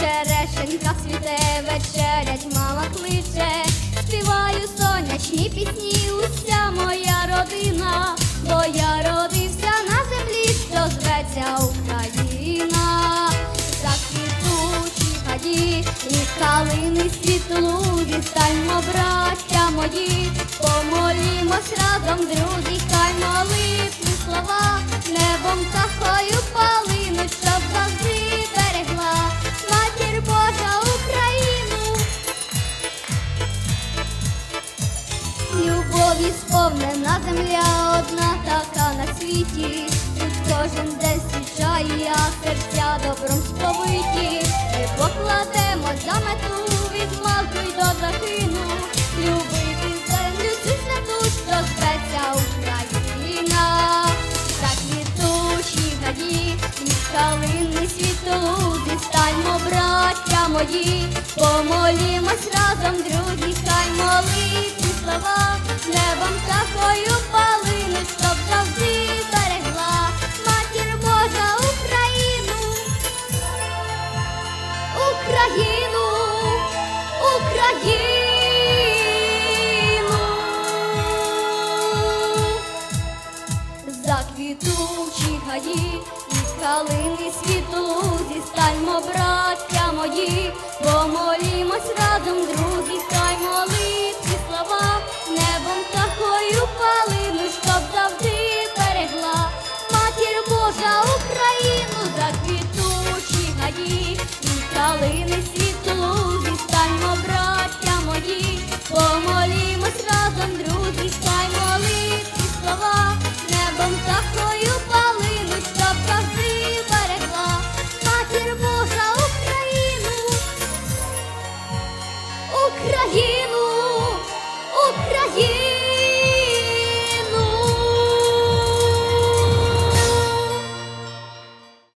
черешенька цвіте, вечерять мама кличе, співаю сонячні пісні, уся моя родина, бо я родився на землі, що зветься Україна, заквітучі хаді, і калини світлу, станьмо, браття мої, помолімось разом, друзі, хай молитви слова, небом птахою палину, Любові сповнена земля, одна така на світі, тут кожен день зустрічає, а серця добром сповиті. Ми покладемо за мету від малку й до захину, любити землю цю святу, що зветься Україна, заквітучі гаді, і калини світолузи, станьмо, браття мої, помолімось разом, заквітучі гаї і калини світу, зістаньмо, браття мої, помолімось разом, друзі, Україну.